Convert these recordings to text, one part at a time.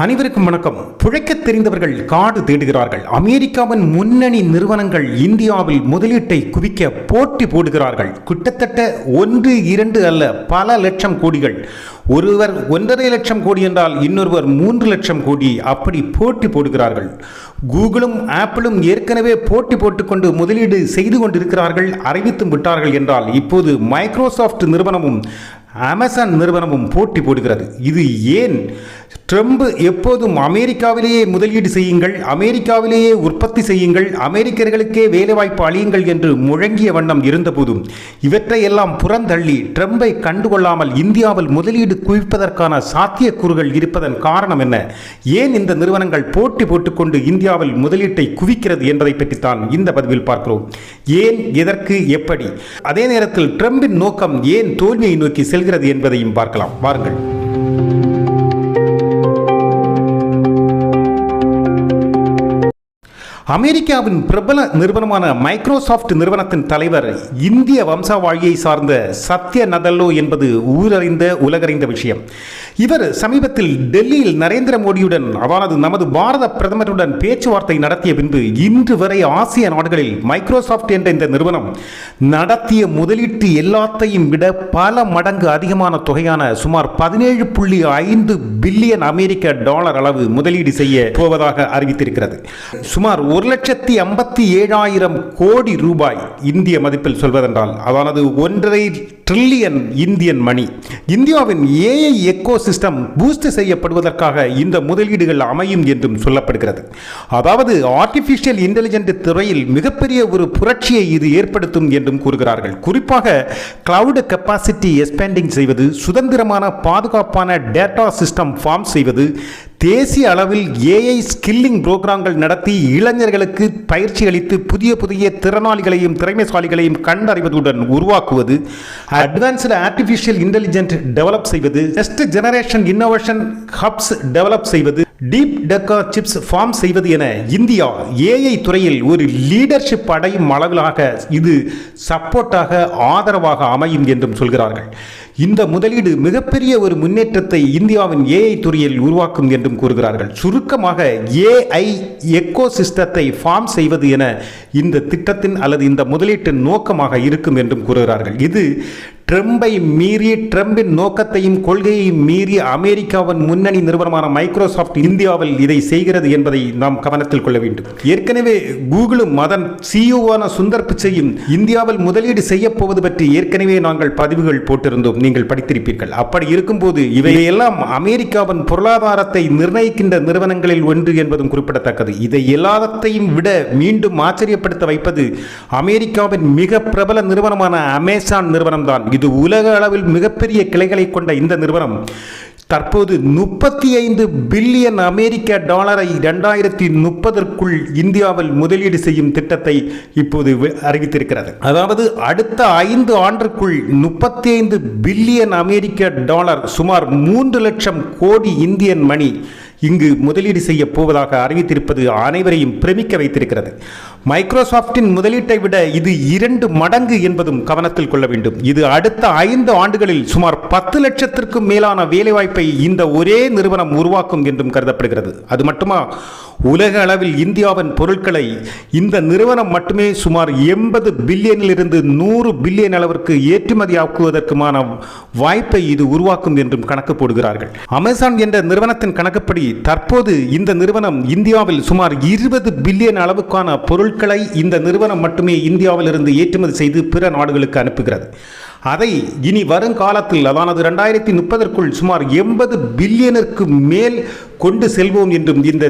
அனைவருக்கும் வணக்கம். புழைக்க தெரிந்தவர்கள் காடு தேடுகிறார்கள். அமெரிக்காவின் முன்னணி நிறுவனங்கள் இந்தியாவில் முதலீட்டை குவிக்க போட்டி போடுகிறார்கள். கிட்டத்தட்ட ஒன்று இரண்டு அல்ல பல லட்சம் கோடிகள். ஒருவர் ஒன்றரை லட்சம் கோடி என்றால் இன்னொருவர் மூன்று லட்சம் கோடி அப்படி போட்டி போடுகிறார்கள். கூகுளும் ஆப்பிளும் ஏற்கனவே போட்டி போட்டுக்கொண்டு முதலீடு செய்து கொண்டிருக்கிறார்கள் அறிவித்தும் விட்டார்கள் என்றால் இப்போது மைக்ரோசாஃப்ட் நிறுவனமும் அமேசான் நிறுவனமும் போட்டி போடுகிறது. இது ஏன்? ட்ரம்ப் எப்போதும் அமெரிக்காவிலேயே முதலீடு செய்யுங்கள் அமெரிக்காவிலேயே உற்பத்தி செய்யுங்கள் அமெரிக்கர்களுக்கே வேலைவாய்ப்பு அழியுங்கள் என்று முழங்கிய வண்ணம் இருந்தபோதும் இவற்றையெல்லாம் புறந்தள்ளி ட்ரம்பை கண்டுகொள்ளாமல் இந்தியாவில் முதலீடு குவிப்பதற்கான சாத்தியக்கூறுகள் இருப்பதன் காரணம் என்ன? ஏன் இந்த நிறுவனங்கள் போட்டி போட்டுக்கொண்டு இந்தியாவில் முதலீட்டை குவிக்கிறது என்பதை பற்றித்தான் இந்த பதிவில் பார்க்கிறோம். ஏன் எதற்கு எப்படி? அதே நேரத்தில் ட்ரம்பின் நோக்கம் ஏன் தோல்வியை நோக்கி செல்கிறது என்பதையும் பார்க்கலாம். வாருங்கள். அமெரிக்காவின் பிரபல நிறுவனமான மைக்ரோசாஃப்ட் நிறுவனத்தின் தலைவர் இந்திய வம்சாவாழியை சார்ந்த சத்ய நதல்லோ என்பது ஊரறிந்த உலகறிந்த விஷயம். இவர் சமீபத்தில் டெல்லியில் நரேந்திர மோடியுடன் அதாவது நமது பாரத பிரதமருடன் பேச்சுவார்த்தை நடத்திய பின்பு இன்று வரை ஆசிய நாடுகளில் மைக்ரோசாஃப்ட் என்ற இந்த நிறுவனம் நடத்திய முதலீட்டு எல்லாத்தையும் விட பல மடங்கு அதிகமான தொகையான சுமார் பதினேழு புள்ளி ஐந்து பில்லியன் அமெரிக்க டாலர் அளவு முதலீடு செய்ய போவதாக அறிவித்திருக்கிறது. சுமார் ஒரு லட்சத்தி ஐம்பத்தி ஏழாயிரம் கோடி ரூபாய் இந்திய மதிப்பில் சொல்வதென்றால் அதானது ஒன்றரை ட்ரில்லியன் இந்தியன் மணி. இந்தியாவின் ஏஐ எக்கோ சிஸ்டம் பூஸ்ட் செய்யப்படுவதற்காக இந்த முதலீடுகள் அமையும் என்றும் சொல்லப்படுகிறது. அதாவது ஆர்டிஃபிஷியல் இன்டெலிஜென்ட் துறையில் மிகப்பெரிய ஒரு புரட்சியை இது ஏற்படுத்தும் என்றும் கூறுகிறார்கள். குறிப்பாக கிளவுடு கெப்பாசிட்டி எக்ஸ்பேண்டிங் செய்வது சுதந்திரமான பாதுகாப்பான டேட்டா சிஸ்டம் ஃபார்ம் செய்வது தேசிய அளவில் ஏஐ ஸ்கில்லிங் புரோகிராம்கள் நடத்தி இளைஞர்களுக்கு பயிற்சி அளித்து புதிய புதிய திறனாளிகளையும் திறமைசாலிகளையும் கண்டறிவதுடன் உருவாக்குவது அட்வான்ஸ்டு ஆர்டிஃபிஷியல் இன்டெலிஜென்ட் டெவலப் செய்வது next generation innovation hubs develop செய்வது டீப் டெக்கா சிப்ஸ் ஃபார்ம் செய்வது என இந்தியா ஏஐ துறையில் ஒரு லீடர்ஷிப் அடையும் அளவிலாக இது சப்போர்ட்டாக ஆதரவாக அமையும் என்றும் சொல்கிறார்கள். இந்த முதலீடு மிகப்பெரிய ஒரு முன்னேற்றத்தை இந்தியாவின் ஏஐ துறையில் உருவாக்கும் என்றும் கூறுகிறார்கள். சுருக்கமாக ஏஐ எக்கோ சிஸ்டத்தை ஃபார்ம் செய்வது என இந்த திட்டத்தின் அல்லது இந்த முதலீட்டின் நோக்கமாக இருக்கும் என்றும் கூறுகிறார்கள். இது ட்ரம்பை மீறி ட்ரம்பின் நோக்கத்தையும் கொள்கையையும் மீறி அமெரிக்காவின் முன்னணி நிறுவனமான மைக்ரோசாஃப்ட் இந்தியாவில் இதை செய்கிறது என்பதை நாம் கவனத்தில் கொள்ள வேண்டும். ஏற்கனவே கூகுளும் அதன் சிஇஓவான சுந்தர் பிச்சையும் இந்தியாவில் முதலீடு செய்ய போவது பற்றி ஏற்கனவே நாங்கள் பதிவுகள் போட்டிருந்தோம். நீங்கள் படித்திருப்பீர்கள். அப்படி இருக்கும்போது இவையெல்லாம் அமெரிக்காவின் பொருளாதாரத்தை நிர்ணயிக்கின்ற நிறுவனங்களில் ஒன்று என்பதும் குறிப்பிடத்தக்கது. இதை எல்லாத்தையும் விட மீண்டும் ஆச்சரியப்படுத்த வைப்பது அமெரிக்காவின் மிக பிரபல நிறுவனமான அமேசான் நிறுவனம்தான். இது உலக அளவில் மிகப்பெரிய கிளைகளை கொண்ட இந்த நிறுவனம் தற்போது முப்பத்தி ஐந்து பில்லியன் அமெரிக்க டாலரை இரண்டாயிரத்தி முப்பதற்குள் இந்தியாவில் முதலீடு செய்யும் திட்டத்தை இப்போது அறிவித்திருக்கிறது. அதாவது அடுத்த ஐந்து ஆண்டுக்குள் முப்பத்தி ஐந்து பில்லியன் அமெரிக்க டாலர் சுமார் மூன்று லட்சம் கோடி இந்தியன் மணி இங்கு முதலீடு செய்ய போவதாக அறிவித்திருப்பது அனைவரையும் பிரமிக்க வைத்திருக்கிறது. மைக்ரோசாப்டின் முதலீட்டை விட இது இரண்டு மடங்கு என்பதும் கவனத்தில் கொள்ள வேண்டும். இது அடுத்த ஐந்து ஆண்டுகளில் சுமார் பத்து லட்சத்திற்கும் மேலான வேலைவாய்ப்பை இந்த ஒரே நிறுவனம் உருவாக்கும் என்றும் கருதப்படுகிறது. அது மட்டுமா? உலக அளவில் இந்தியாவின் பொருட்களை இந்த நிறுவனம் மட்டுமே சுமார் எண்பது பில்லியனிலிருந்து நூறு பில்லியன் அளவிற்கு ஏற்றுமதி ஆக்குவதற்குமான வாய்ப்பை இது உருவாக்கும் என்றும் கணக்கு போடுகிறார்கள். அமேசான் என்ற நிறுவனத்தின் கணக்குப்படி தற்போது இந்த நிறுவனம் இந்தியாவில் சுமார் இருபது பில்லியன் அளவுக்கான பொருள் பொருட்களை இந்த நிறுவனம் மட்டுமே இந்தியாவிலிருந்து ஏற்றுமதி செய்து பிற நாடுகளுக்கு அனுப்புகிறது. அதை இனி வருங்காலத்தில் அதானது ரெண்டாயிரத்தி முப்பதற்குள் சுமார் எண்பது பில்லியனுக்கு மேல் கொண்டு செல்வோம் என்றும் இந்த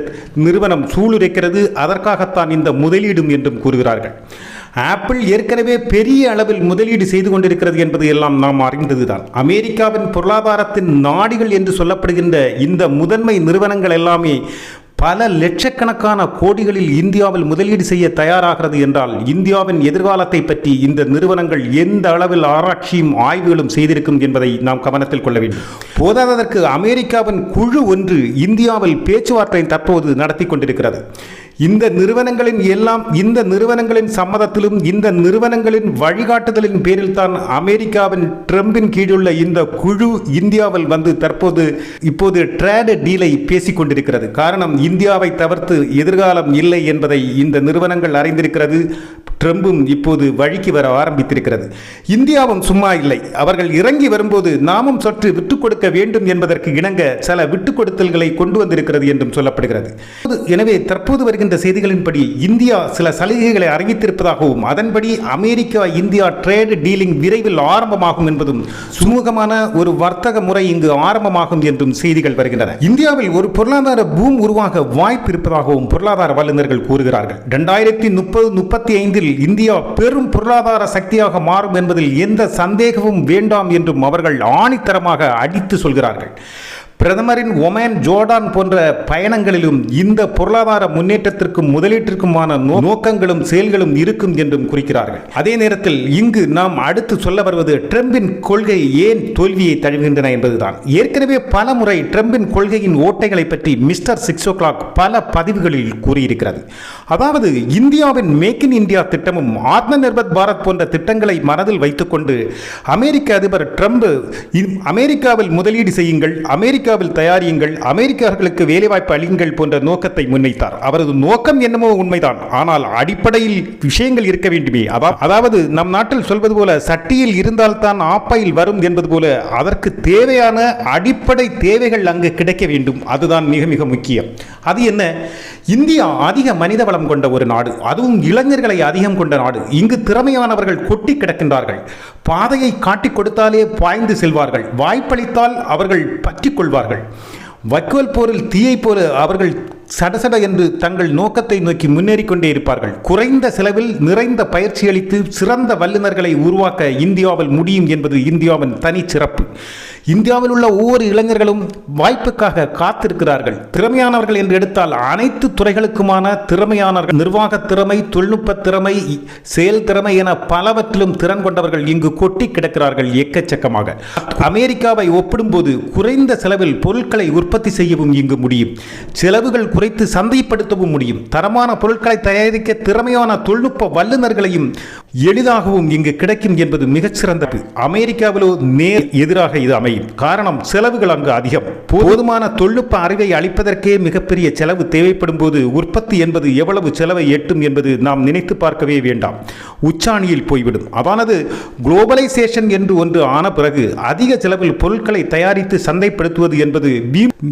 நிறுவனம் சூளுரைக்கிறது. அதற்காகத்தான் இந்த முதலீடும் என்றும் கூறுகிறார்கள். ஆப்பிள் ஏற்கனவே பெரிய அளவில் முதலீடு செய்து கொண்டிருக்கிறது என்பது எல்லாம் நாம் அறிந்ததுதான். அமெரிக்காவின் பொருளாதாரத்தின் நாடிகள் என்று சொல்லப்படுகின்ற இந்த முதன்மை நிறுவனங்கள் எல்லாமே பல லட்சக்கணக்கான கோடிகளில் இந்தியாவில் முதலீடு செய்ய தயாராகிறது என்றால் இந்தியாவின் எதிர்காலத்தை பற்றி இந்த நிறுவனங்கள் எந்த அளவில் ஆராய்ச்சியும் ஆய்வுகளும் செய்திருக்கும் என்பதை நாம் கவனத்தில் கொள்ள வேண்டும். போதாததற்கு அமெரிக்காவின் குழு ஒன்று இந்தியாவில் பேச்சுவார்த்தை தற்போது நடத்தி கொண்டிருக்கிறது. இந்த நிறுவனங்களின் எல்லாம் இந்த நிறுவனங்களின் சம்மதத்திலும் இந்த நிறுவனங்களின் வழிகாட்டுதலின் பேரில் தான் அமெரிக்காவின் ட்ரம்பின் கீழுள்ள இந்த குழு இந்தியாவில் வந்து தற்போது இப்போது ட்ரேட் டீலை பேசிக் கொண்டிருக்கிறது காரணம் இந்தியாவை தவிர்த்து எதிர்காலம் இல்லை என்பதை இந்த நிறுவனங்கள் அறிந்திருக்கிறது. ட்ரம்பும் இப்போது வழிக்கு வர ஆரம்பித்திருக்கிறது. இந்தியாவும் சும்மா இல்லை. அவர்கள் இறங்கி வரும்போது நாமும் சற்று விட்டுக் கொடுக்க வேண்டும் என்பதற்கு இணங்க சில விட்டுக் கொடுத்தல்களை கொண்டு வந்திருக்கிறது என்றும் சொல்லப்படுகிறது. எனவே தற்போது வருகின்ற செய்திகளின்படி இந்தியா சில சலுகைகளை அறிவித்திருப்பதாகவும் அதன்படி அமெரிக்கா இந்தியா ட்ரேட் டீலிங் விரைவில் ஆரம்பமாகும் என்பதும் சுமூகமான ஒரு வர்த்தக முறை இங்கு ஆரம்பமாகும் என்றும் செய்திகள் வருகின்றன. இந்தியாவில் ஒரு பொருளாதார பூம் உருவாக வாய்ப்பு இருப்பதாகவும் பொருளாதார வல்லுநர்கள் கூறுகிறார்கள். இரண்டாயிரத்தி முப்பது முப்பத்தி ஐந்தில் இந்தியா பெரும் பொருளாதார சக்தியாக மாறும் என்பதில் எந்த சந்தேகமும் வேண்டாம் என்றும் அவர்கள் ஆணித்தரமாக அடித்து சொல்கிறார்கள். பிரதமரின் ஒமேன் ஜோர்டான் போன்ற பயணங்களிலும் இந்த பொருளாதார முன்னேற்றத்திற்கும் முதலீட்டிற்குமான நோ- நோக்கங்களும் செயல்களும் இருக்கும் என்றும் குறிக்கிறார்கள். அதே நேரத்தில் இங்கு நாம் அடுத்து சொல்ல வருவது ட்ரம்பின் கொள்கை ஏன் தோல்வியை தழுவுகின்றன என்பதுதான். ஏற்கனவே பல முறை ட்ரம்பின் கொள்கையின் ஓட்டைகளை பற்றி மிஸ்டர் சிக்ஸ் ஓ கிளாக் பல பதிவுகளில் கூறியிருக்கிறது. அதாவது இந்தியாவின் மேக் இன் இந்தியா திட்டமும் ஆத்ம நிர்பர் பாரத் போன்ற திட்டங்களை மனதில் வைத்துக்கொண்டு அமெரிக்க அதிபர் ட்ரம்ப் அமெரிக்காவில் முதலீடு செய்யுங்கள் அமெரிக்காவில் தயாரியுங்கள் அமெரிக்கர்களுக்கு வேலைவாய்ப்பு அளியுங்கள் போன்ற நோக்கத்தை முன்வைத்தார். அவரது நோக்கம் என்னமோ உண்மைதான். ஆனால் அடிப்படையில் விஷயங்கள் இருக்க வேண்டுமே. அதாவது நம் நாட்டில் சொல்வது போல சட்டியில் இருந்தால்தான் ஆப்பையில் வரும் என்பது போல அதற்கு தேவையான அடிப்படை தேவைகள் அங்கு கிடைக்க வேண்டும். அதுதான் மிக மிக முக்கியம். அது என்ன? இந்தியா அதிக மனித வளம் கொண்ட ஒரு நாடு. அதுவும் இளைஞர்களை அதிகம் கொண்ட நாடு. இங்கு திறமையானவர்கள் கொட்டி கிடக்கின்றார்கள். பாதையை காட்டிக் கொடுத்தாலே பாய்ந்து செல்வார்கள். வாய்ப்பளித்தால் அவர்கள் பற்றி கொள்வார்கள். வக்குவல் போரில் தீயை போல அவர்கள் சடசட என்று தங்கள் நோக்கத்தை நோக்கி முன்னேறி கொண்டே இருப்பார்கள். குறைந்த செலவில் நிறைந்த பயிற்சி அளித்து சிறந்த வல்லுநர்களை உருவாக்க இந்தியாவில் முடியும் என்பது இந்தியாவின் தனி சிறப்பு. இந்தியாவில் உள்ள ஒவ்வொரு இளைஞர்களும் வாய்ப்புக்காக காத்திருக்கிறார்கள். திறமையானவர்கள் என்று எடுத்தால் அனைத்து துறைகளுக்குமான திறமையானவர்கள் நிர்வாக திறமை தொழில்நுட்ப திறமை செயல் திறமை என பலவற்றிலும் திறன் கொண்டவர்கள் இங்கு கொட்டி கிடக்கிறார்கள் எக்கச்சக்கமாக. அமெரிக்காவை ஒப்பிடும்போது குறைந்த செலவில் பொருட்களை உற்பத்தி செய்யவும் இங்கு முடியும். செலவுகள் குறைத்து சந்தைப்படுத்தவும் முடியும். தரமான பொருட்களை தயாரிக்க திறமையான தொழில்நுட்ப வல்லுநர்களையும் எளிதாகவும் இங்கு கிடைக்கும் என்பது மிகச்சிறந்தது. அமெரிக்காவிலோ நேர் எதிராக இது அமையும். காரணம் செலவுகள் அங்கு அதிகம். போதுமான தொழில்நுட்ப அறிவை அளிப்பதற்கே மிகப்பெரிய செலவு தேவைப்படும் போது உற்பத்தி என்பது எவ்வளவு செலவை எட்டும் என்பது நாம் நினைத்து பார்க்கவே வேண்டாம். உச்சாணியில் போய்விடும். அதானது குளோபலைசேஷன் என்று ஒன்று ஆன பிறகு அதிக செலவில் பொருட்களை தயாரித்து சந்தைப்படுத்துவது என்பது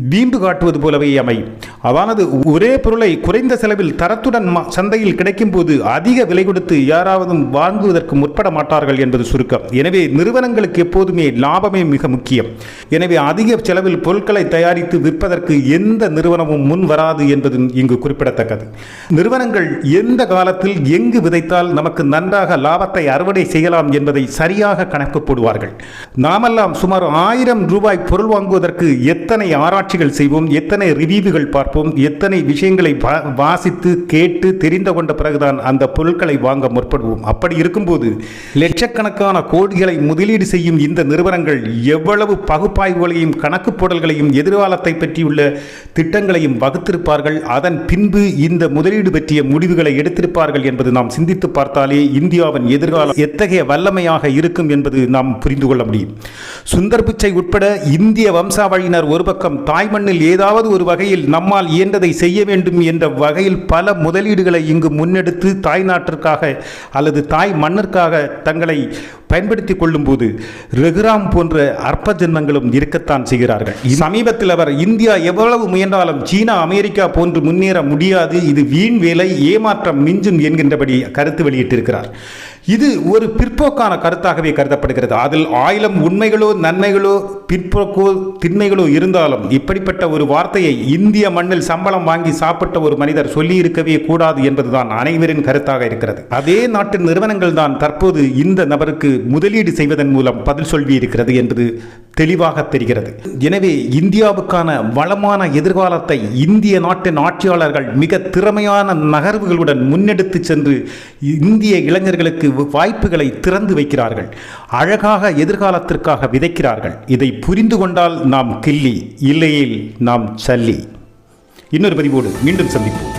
வீம்பு காட்டுவது போலவே அமையும். அதானது ஒரே பொருளை குறைந்த செலவில் தரத்துடன் ம- சந்தையில் கிடைக்கும் போது அதிக விலை கொடுத்து யாராவது வாங்குவதற்கு முற்பட மாட்டார்கள் என்பது சுருக்கம். எனவே நிறுவனங்களுக்கு எப்போதுமே லாபமே மிக முக்கியம். எனவே அதிக செலவில் பொருட்களை தயாரித்து விற்பதற்கு எந்த நிறுவனமும் முன் வராது என்பது இங்கு குறிப்பிடத்தக்கது. நிறுவனங்கள் எந்த காலத்தில் எங்கு விதைத்தால் நமக்கு நன்றாக லாபத்தை அறுவடை செய்யலாம் என்பதை சரியாக கணக்கு போடுவார்கள். நாமெல்லாம் சுமார் ஆயிரம் ரூபாய் பொருள் வாங்குவதற்கு எத்தனை ஆராய்ச்சிகள் செய்வோம் எத்தனை ரிவ்யூகள் பார்ப்போம் எத்தனை விஷயங்களை வா- வாசித்து கேட்டு தெரிந்து கொண்ட பிறகுதான் அந்த பொருட்களை வாங்க முற்படுவோம். அப்படி இருக்கும்போது லட்சக்கணக்கான கோடிகளை முதலீடு செய்யும் இந்த நிறுவனங்கள் எவ்வளவு பகுப்பாய்வுகளையும் கணக்கு போடல்களையும் எதிர்காலத்தை பற்றியுள்ள திட்டங்களையும் வகுத்திருப்பார்கள். அதன் பின்பு இந்த முதலீடு பற்றிய முடிவுகளை எடுத்திருப்பார்கள் என்பது நாம் சிந்தித்து பார்த்தாலே இந்தியாவின் எதிர்காலம் எத்தகைய வல்லமையாக இருக்கும் என்பது நாம் புரிந்து கொள்ள முடியும். சுந்தர் பிச்சை உட்பட இந்திய வம்சாவழியினர் ஒரு பக்கம் தாய்மண்ணில் ஏதாவது ஒரு வகையில் நம்மால் இயன்றதை செய்ய வேண்டும் என்ற வகையில் பல முதலீடுகளை இங்கு முன்னெடுத்து தாய் நாட்டிற்காக அல்லது தாய் மண்ணிற்காக தங்களை பயன்படுத்திக் கொள்ளும்போது ரகுராம் போன்ற அற்ப ஜென்மங்களும் இருக்கத்தான் செய்கிறார்கள். சமீபத்தில் அவர் இந்தியா எவ்வளவு முயன்றாலும் சீனா அமெரிக்கா போன்று முன்னேற முடியாது. இது வீண் வேலை ஏமாற்றம் மிஞ்சும் என்கின்றபடி கருத்து வெளியிட்டிருக்கிறார். இது ஒரு பிற்போக்கான கருத்தாகவே கருதப்படுகிறது. அதில் ஆயிரம் உண்மைகளோ நன்மைகளோ பிற்போக்கோ திண்மைகளோ இருந்தாலும் இப்படிப்பட்ட ஒரு வார்த்தையை இந்திய மண்ணில் சம்பளம் வாங்கி சாப்பிட்ட ஒரு மனிதர் சொல்லி இருக்கவே கூடாது என்பதுதான் அனைவரின் கருத்தாக இருக்கிறது. அதே நாட்டின் நிறுவனங்கள் தான் தற்போது இந்த நபருக்கு முதலீடு செய்வதன் மூலம் பதில் சொல்லி இருக்கிறது என்பது தெளிவாக தெரிகிறது. எனவே இந்தியாவுக்கான வளமான எதிர்காலத்தை இந்திய நாட்டின் ஆட்சியாளர்கள் மிக திறமையான நகர்வுகளுடன் முன்னெடுத்து சென்று இந்திய இளைஞர்களுக்கு வாய்ப்புகளை திறந்து வைக்கிறார்கள். அழகாக எதிர்காலத்திற்காக விதைக்கிறார்கள். இதை புரிந்து கொண்டால் நாம் கில்லி இல்லையேல் நாம் சல்லி. இன்னொரு பதிவோடு மீண்டும் சந்திப்போம்.